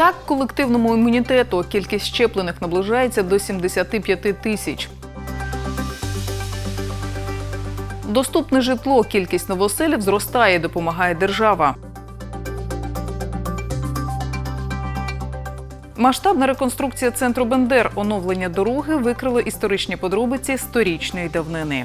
Так, колективному імунітету кількість щеплених наближається до 75 тисяч. Доступне житло, кількість новоселів зростає, допомагає держава. Масштабна реконструкція центру Бендер, оновлення дороги викрило історичні подробиці сторічної давнини.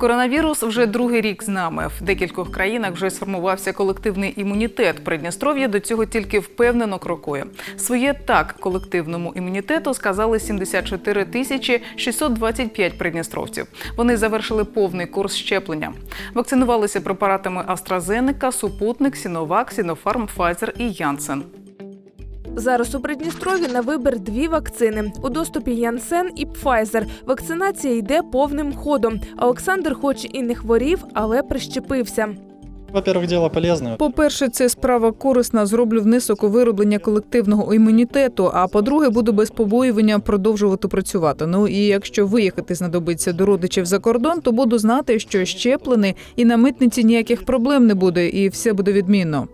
Коронавірус вже другий рік з нами. В декількох країнах вже сформувався колективний імунітет. Придністров'я до цього тільки впевнено крокує. Своє так колективному імунітету сказали 74 тисячі 625 придністровців. Вони завершили повний курс щеплення. Вакцинувалися препаратами AstraZeneca, Супутник, Сіновак, Сінофарм, Pfizer і Янсен. Зараз у Придністрові на вибір дві вакцини у доступі Янсен і Пфайзер. Вакцинація йде повним ходом. Олександр, хоч і не хворів, але прищепився. Во-первых, дело полезное. По-перше, це справа корисна. Зроблю внесок у вироблення колективного імунітету. А по-друге, буду без побоювання продовжувати працювати. Ну і якщо виїхати знадобиться до родичів за кордон, то буду знати, що щеплений і на митниці ніяких проблем не буде, і все буде відмінно.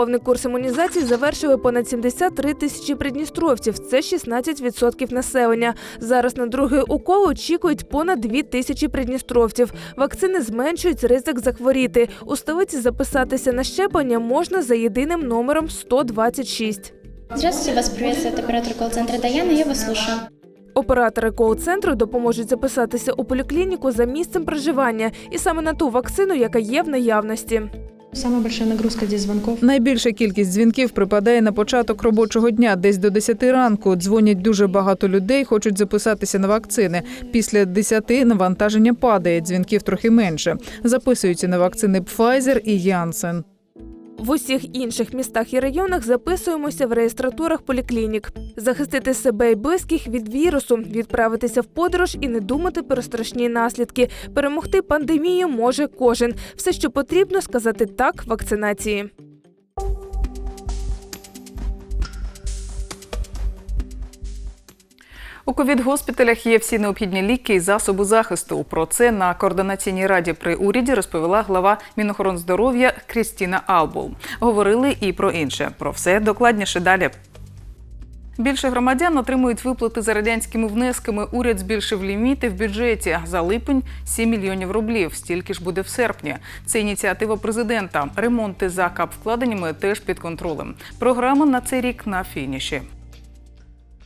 Повний курс імунізації завершили понад 73 тисячі придністровців. Це 16% населення. Зараз на другий укол очікують понад 2 тисячі придністровців. Вакцини зменшують ризик захворіти. У столиці записатися на щеплення можна за єдиним номером 126. Здравствуйте, вас приветствует оператор колл-центра Даяна, я вас слушаю. Оператори кол-центру допоможуть записатися у поліклініку за місцем проживання і саме на ту вакцину, яка є в наявності. Самая більша нагрузка зі звонков. Найбільша кількість дзвінків припадає на початок робочого дня, десь до 10 ранку. Дзвонять дуже багато людей, хочуть записатися на вакцини. Після 10 навантаження падає, дзвінків трохи менше. Записуються на вакцини Pfizer і Janssen. В усіх інших містах і районах записуємося в реєстратурах поліклінік. Захистити себе і близьких від вірусу, відправитися в подорож і не думати про страшні наслідки. Перемогти пандемію може кожен. Все, що потрібно, сказати так вакцинації. У ковід-госпіталях є всі необхідні ліки і засоби захисту. Про це на координаційній раді при уряді розповіла глава Мінохорондздоров'я Крістіна Албул. Говорили і про інше. Про все докладніше далі. Більше громадян отримують виплати за радянськими внесками. Уряд збільшив ліміти в бюджеті за липень 7 мільйонів рублів. Стільки ж буде в серпні. Це ініціатива президента. Ремонти за кап-вкладеннями теж під контролем. Програма на цей рік на фініші.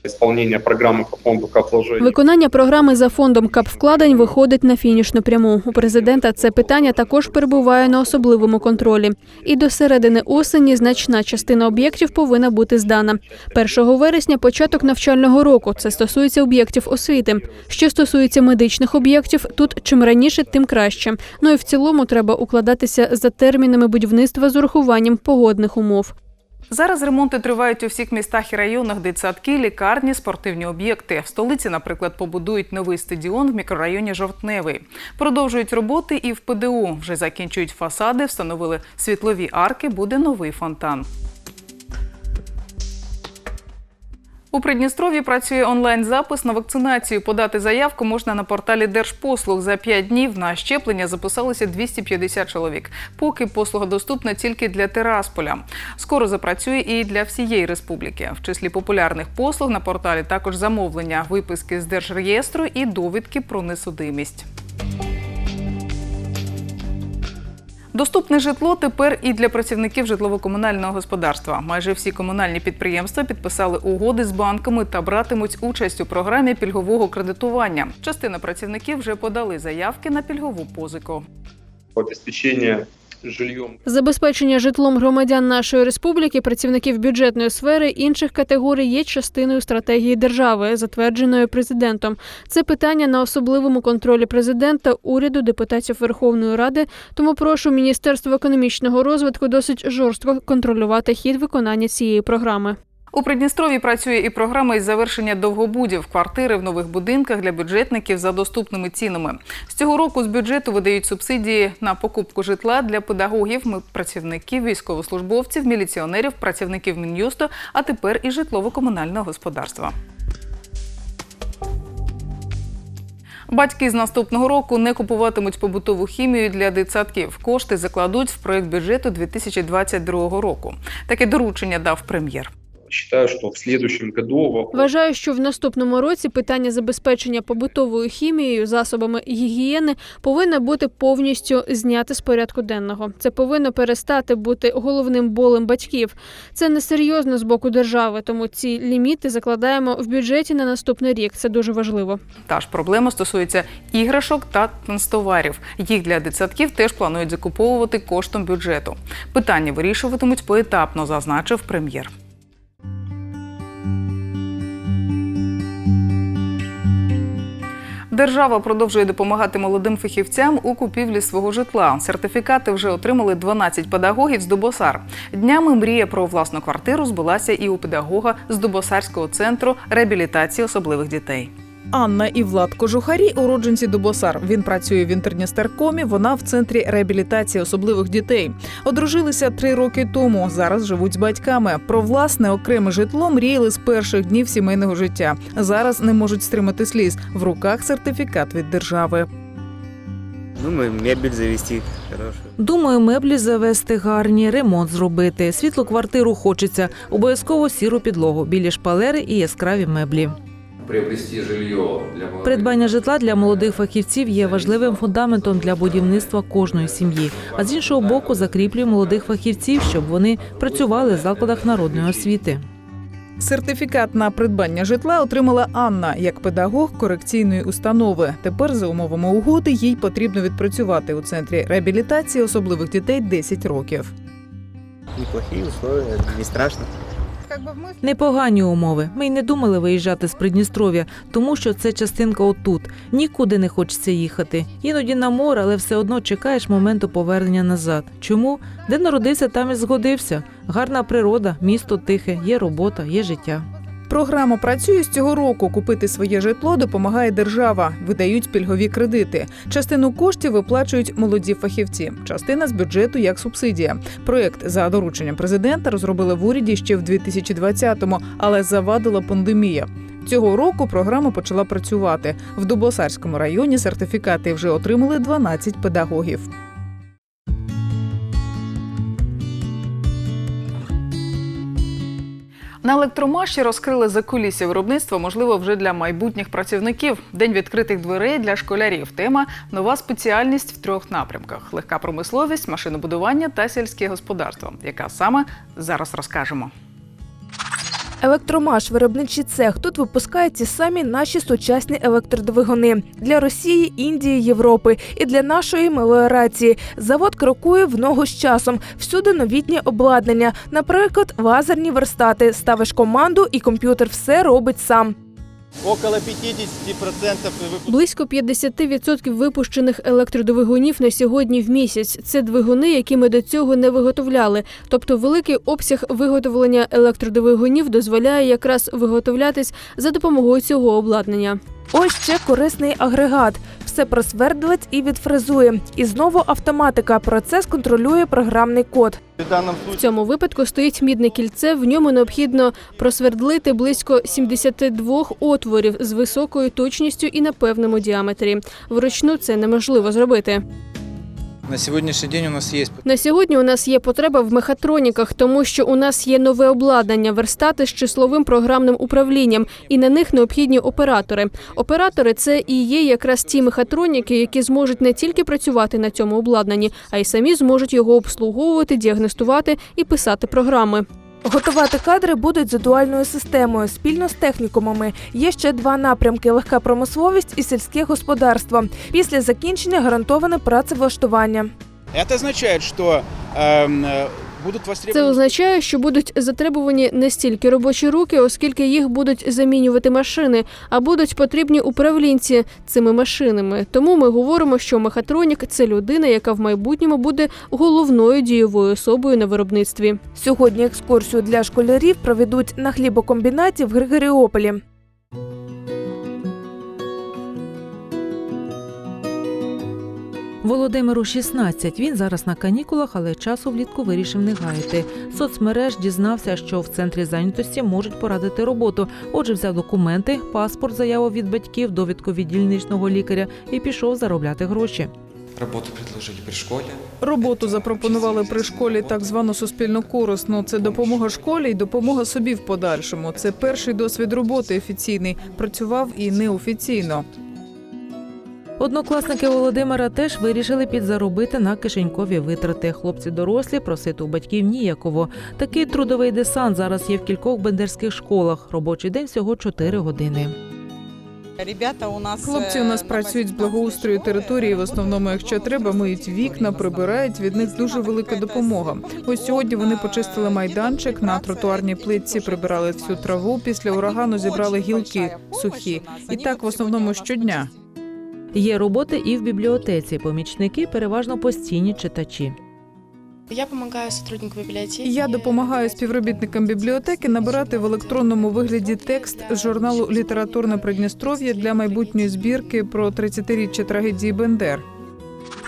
Исполнение программы по фонду капвложений. Виконання програми за фондом капвкладень виходить на фінішну пряму. У президента це питання також перебуває на особливому контролі. І до середини осені значна частина об'єктів повинна бути здана. 1 вересня початок навчального року. Це стосується об'єктів освіти. Що стосується медичних об'єктів, тут чим раніше, тим краще. Ну і в цілому треба укладатися за термінами будівництва з урахуванням погодних умов. Зараз ремонти тривають у всіх містах і районах, дитсадки, лікарні, спортивні об'єкти. В столиці, наприклад, побудують новий стадіон в мікрорайоні Жовтневий. Продовжують роботи і в ПДУ. Вже закінчують фасади, встановили світлові арки, буде новий фонтан. У Придністров'ї працює онлайн-запис на вакцинацію. Подати заявку можна на порталі Держпослуг. За 5 днів на щеплення записалося 250 чоловік. Поки послуга доступна тільки для Тирасполя. Скоро запрацює і для всієї республіки. В числі популярних послуг на порталі також замовлення, виписки з держреєстру і довідки про несудимість. Доступне житло тепер і для працівників житлово-комунального господарства. Майже всі комунальні підприємства підписали угоди з банками та братимуть участь у програмі пільгового кредитування. Частина працівників вже подали заявки на пільгову позику. обеспечение жильем Забезпечення житлом громадян нашої республіки, працівників бюджетної сфери інших категорій є частиною стратегії держави, затвердженої президентом. Це питання на особливому контролі президента, уряду, депутатів Верховної Ради. Тому прошу Міністерство економічного розвитку досить жорстко контролювати хід виконання цієї програми. У Придністрові працює і програма із завершення довгобудів квартири в нових будинках для бюджетників за доступними цінами. З цього року з бюджету видають субсидії на покупку житла для педагогів, працівників, військовослужбовців, міліціонерів, працівників мін'юсту, а тепер і житлово-комунального господарства. Батьки з наступного року не купуватимуть побутову хімію для дитсадків. Кошти закладуть в проект бюджету 2022 року. Таке доручення дав прем'єр. Считаю, что в следующем году Вважаю, що в наступному році питання забезпечення побутовою хімією, засобами гігієни повинно бути повністю зняте з порядку денного. Це повинно перестати бути головним болем батьків. Це несерйозно з боку держави, тому ці ліміти закладаємо в бюджеті на наступний рік. Це дуже важливо. Та ж проблема стосується іграшок та канцтоварів. Їх для дитсадків теж планують закуповувати коштом бюджету. Питання вирішуватимуть поетапно, зазначив прем'єр. Держава продовжує допомагати молодим фахівцям у купівлі свого житла. Сертифікати вже отримали 12 педагогів з Дубосар. Днями мрія про власну квартиру збулася і у педагога з Дубосарського центру реабілітації особливих дітей. Анна і Влад Кожухарі уродженці Дубосар. Він працює в інтерністеркомі. Вона в центрі реабілітації особливих дітей. Одружилися три роки тому. Зараз живуть з батьками. Про власне окреме житло мріяли з перших днів сімейного життя. Зараз не можуть стримати сліз. В руках сертифікат від держави. Думаю, мебель завести хорошую. Думаю, меблі завести гарні, ремонт зробити. Світлу квартиру хочеться, обов'язково сіру підлогу, білі шпалери і яскраві меблі. Приобрести жилье для молодых. Придбання житла для молодих фахівців є важливим фундаментом для будівництва кожної сім'ї. А з іншого боку, закріплює молодих фахівців, щоб вони працювали в закладах народної освіти. Сертифікат на придбання житла отримала Анна як педагог корекційної установи. Тепер за умовами угоди їй потрібно відпрацювати у центрі реабілітації особливих дітей 10 років. Неплохие условия, не страшно. Непогані умови. Ми й не думали виїжджати з Придністров'я, тому що це частинка отут. Нікуди не хочеться їхати. Іноді на море, але все одно чекаєш моменту повернення назад. Чому? Де народився, там і згодився. Гарна природа, місто тихе, є робота, є життя. Програма працює з цього року. Купити своє житло допомагає держава. Видають пільгові кредити. Частину коштів виплачують молоді фахівці. Частина з бюджету як субсидія. Проєкт за дорученням президента розробили в уряді ще в 2020-му, але завадила пандемія. Цього року програма почала працювати. В Дубосарському районі сертифікати вже отримали 12 педагогів. На електромаші розкрили закулісся виробництва, можливо, вже для майбутніх працівників. День відкритих дверей для школярів. Тема нова спеціальність в трьох напрямках: легка промисловість, машинобудування та сільське господарство. Яка саме зараз розкажемо. Електромаш, виробничий цех. Тут випускають ті самі наші сучасні електродвигуни для Росії, Індії, Європи і для нашої меліорації. Завод крокує в ногу з часом. Всюди новітнє обладнання. Наприклад, лазерні верстати. Ставиш команду, і комп'ютер все робить сам. Около 50% Близько 50% випущених електродвигунів на сьогодні в місяць. Це двигуни, які ми до цього не виготовляли. Тобто, великий обсяг виготовлення електродвигунів дозволяє якраз виготовлятись за допомогою цього обладнання. Ось ще корисний агрегат. Все просвердлить і відфрезує. І знову автоматика. Процес контролює програмний код. в В цьому випадку стоїть мідне кільце. В ньому необхідно просвердлити близько 72 отворів з високою точністю і на певному діаметрі. Вручну це неможливо зробити. На сьогоднішній день у нас є На сьогодні у нас є потреба в мехатроніках, тому що у нас є нове обладнання, верстати з числовим програмним управлінням, і на них необхідні оператори. Оператори це і є якраз ті мехатроніки, які зможуть не тільки працювати на цьому обладнанні, а й самі зможуть його обслуговувати, діагностувати і писати програми. Готувати кадри будуть за дуальною системою спільно з технікумами. Є ще два напрямки: легка промисловість і сільське господарство. Після закінчення гарантоване працевлаштування. Это означает, что эм, э, будут це означає, що будуть затребувані не стільки робочі руки, оскільки їх будуть замінювати машини, а будуть потрібні управлінці цими машинами. Тому ми говоримо, що мехатронік це людина, яка в майбутньому буде головною дієвою особою на виробництві. Сьогодні екскурсію для школярів проведуть на хлібокомбінаті в Григоріополі. Володимиру 16. Він зараз на канікулах, але часу влітку вирішив не гаяти. Соцмереж дізнався, що в центрі зайнятості можуть порадити роботу. Отже, взяв документи, паспорт, заяву від батьків, довідку від дільничного лікаря і пішов заробляти гроші. Работу предложили при школе. Роботу запропонували при школі так звану суспільно корисну. Це допомога школі і допомога собі в подальшому. Це перший досвід роботи офіційний. Працював і неофіційно. Однокласники Володимира теж вирішили підзаробити на кишенькові витрати. Хлопці дорослі просити у батьків ніяково. Такий трудовий десант зараз є в кількох бендерських школах. Робочий день всього 4 години. Ребята у нас Хлопці у нас працюють з благоустрою території. В основному, якщо треба, миють вікна, прибирають. Від них дуже велика допомога. Ось сьогодні вони почистили майданчик на тротуарній плитці, прибирали всю траву. Після урагану зібрали гілки сухі. І так в основному щодня. Є роботи і в бібліотеці. Помічники переважно постійні читачі. Я допомагаю сотруднику бібліотеки. Я допомагаю співробітникам бібліотеки набирати в електронному вигляді текст з журналу Літературне Придністров'я для майбутньої збірки про 30-річчя трагедії Бендер.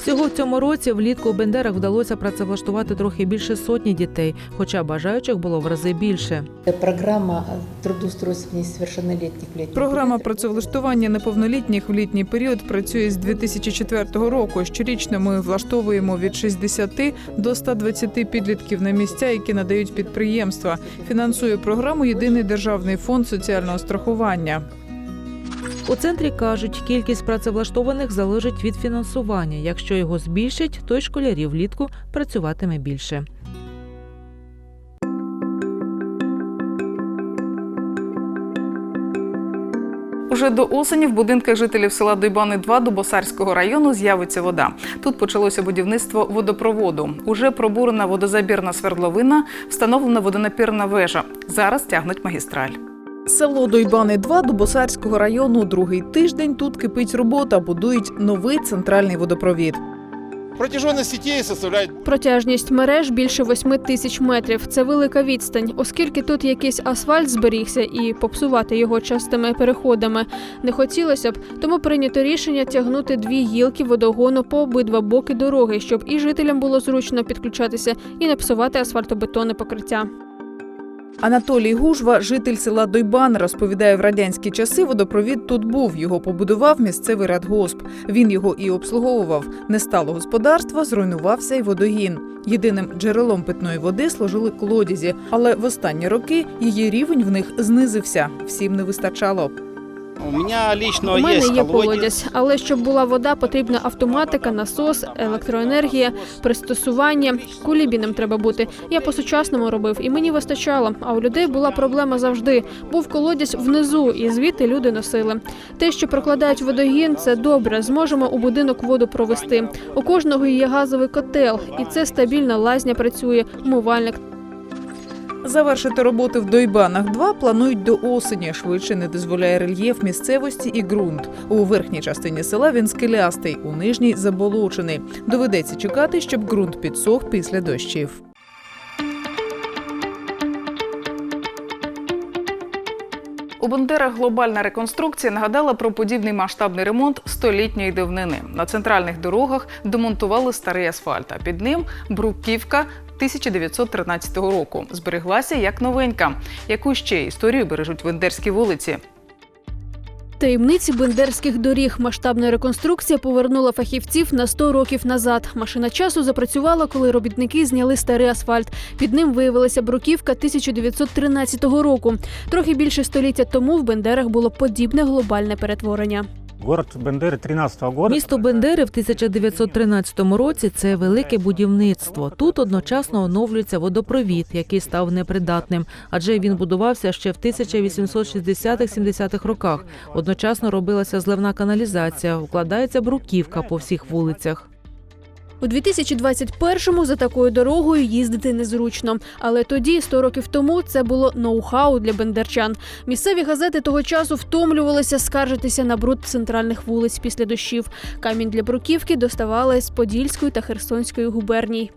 Всього в цьому році влітку у Бендерах вдалося працевлаштувати трохи більше сотні дітей, хоча бажаючих було в рази більше. Програма трудоустройства несовершеннолетних в Програма працевлаштування неповнолітніх в літній період працює з 2004 року. Щорічно ми влаштовуємо від 60 до 120 підлітків на місця, які надають підприємства. Фінансує програму Єдиний державний фонд соціального страхування. У центрі кажуть, кількість працевлаштованих залежить від фінансування. Якщо його збільшать, то й школярів влітку працюватиме більше. Уже до осені в будинках жителів села Дойбани 2 Дубосарського району з'явиться вода. Тут почалося будівництво водопроводу. Уже пробурена водозабірна свердловина, встановлена водонапірна вежа. Зараз тягнуть магістраль. Село Дойбани 2 Дубосарського району. Другий тиждень тут кипить робота, будують новий центральний водопровід. Протяженность сетей составляет Протяжність мереж більше 8 тисяч метрів. Це велика відстань, оскільки тут якийсь асфальт зберігся і попсувати його частими переходами не хотілося б. Тому прийнято рішення тягнути дві гілки водогону по обидва боки дороги, щоб і жителям було зручно підключатися і не псувати асфальтобетонне покриття. Анатолій Гужва, житель села Дойбан, розповідає, в радянські часи водопровід тут був. Його побудував місцевий радгосп. Він його і обслуговував. Не стало господарства, зруйнувався й водогін. Єдиним джерелом питної води служили колодязі, але в останні роки її рівень в них знизився. Всім не вистачало. У меня лично У мене є колодязь, але щоб була вода, потрібна автоматика, насос, електроенергія, пристосування. Кулібіним треба бути. Я по-сучасному робив, і мені вистачало. А у людей була проблема завжди. Був колодязь внизу, і звідти люди носили. Те, що прокладають водогін, це добре. Зможемо у будинок воду провести. У кожного є газовий котел, і це стабільна лазня працює, умивальник. Завершити роботи в Дойбанах 2 планують до осені. Швидше не дозволяє рельєф місцевості і ґрунт. У верхній частині села він скелястий, у нижній заболочений. Доведеться чекати, щоб ґрунт підсох після дощів. У Бандерах глобальна реконструкція нагадала про подібний масштабний ремонт столітньої давнини. На центральних дорогах демонтували старий асфальт, а під ним бруківка 1913 року. Збереглася як новенька. Яку ще історію бережуть вендерські вулиці? Таємниці бендерських доріг. Масштабна реконструкція повернула фахівців на 100 років назад. Машина часу запрацювала, коли робітники зняли старий асфальт. Під ним виявилася бруківка 1913 року. Трохи більше століття тому в Бендерах було подібне глобальне перетворення. Город Бендери 13 года. Місто Бендери в 1913 році це велике будівництво. Тут одночасно оновлюється водопровід, який став непридатним, адже він будувався ще в 1860-70-х роках. Одночасно робилася зливна каналізація, укладається бруківка по всіх вулицях. У У 2021-му за такою дорогою їздити незручно. Але тоді, 100 років тому, це було ноу-хау для бендерчан. Місцеві газети того часу втомлювалися скаржитися на бруд центральних вулиць після дощів. Камінь для бруківки доставали з Подільської та Херсонської губерній.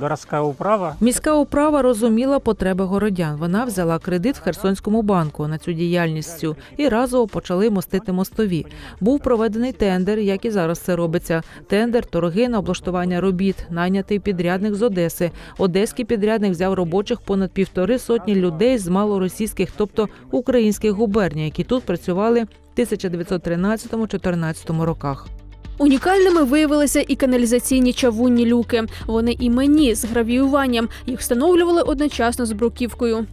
Городская управа Міська управа розуміла потреби городян. Вона взяла кредит в Херсонському банку на цю діяльність і разово почали мостити мостові. Був проведений тендер, як і зараз це робиться. Тендер, торги на облаштування робіт, найнятий підрядник з Одеси. Одеський підрядник взяв робочих понад півтори сотні людей з малоросійських, тобто українських губерній, які тут працювали в 1913-14 роках. Унікальними виявилися і каналізаційні чавунні люки. Вони іменні з гравіюванням. Їх встановлювали одночасно з бруківкою.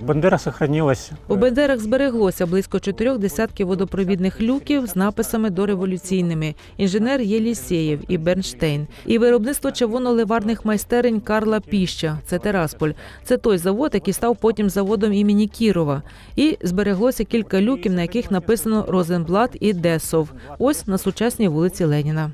Бандера сохранилась. У Бендерах збереглося близько чотирьох десятків водопровідних люків з написами дореволюційними. Інженер Єлісєєв і Бернштейн. І виробництво чавунно-ливарних майстерень Карла Піща. Це Терасполь. Це той завод, який став потім заводом імені Кірова. І збереглося кілька люків, на яких написано Розенблат і Десов. Ось на сучасній вулиці Леніна.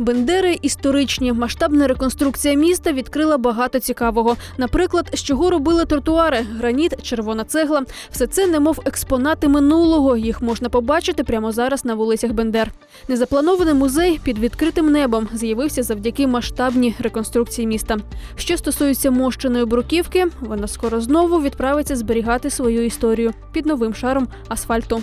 Бендери історичні. Масштабна реконструкція міста відкрила багато цікавого. Наприклад, з чого робили тротуари, граніт, червона цегла. Все це немов експонати минулого. Їх можна побачити прямо зараз на вулицях Бендер. Незапланований музей під відкритим небом з'явився завдяки масштабній реконструкції міста. Що стосується мощеної бруківки, вона скоро знову відправиться зберігати свою історію під новим шаром асфальту.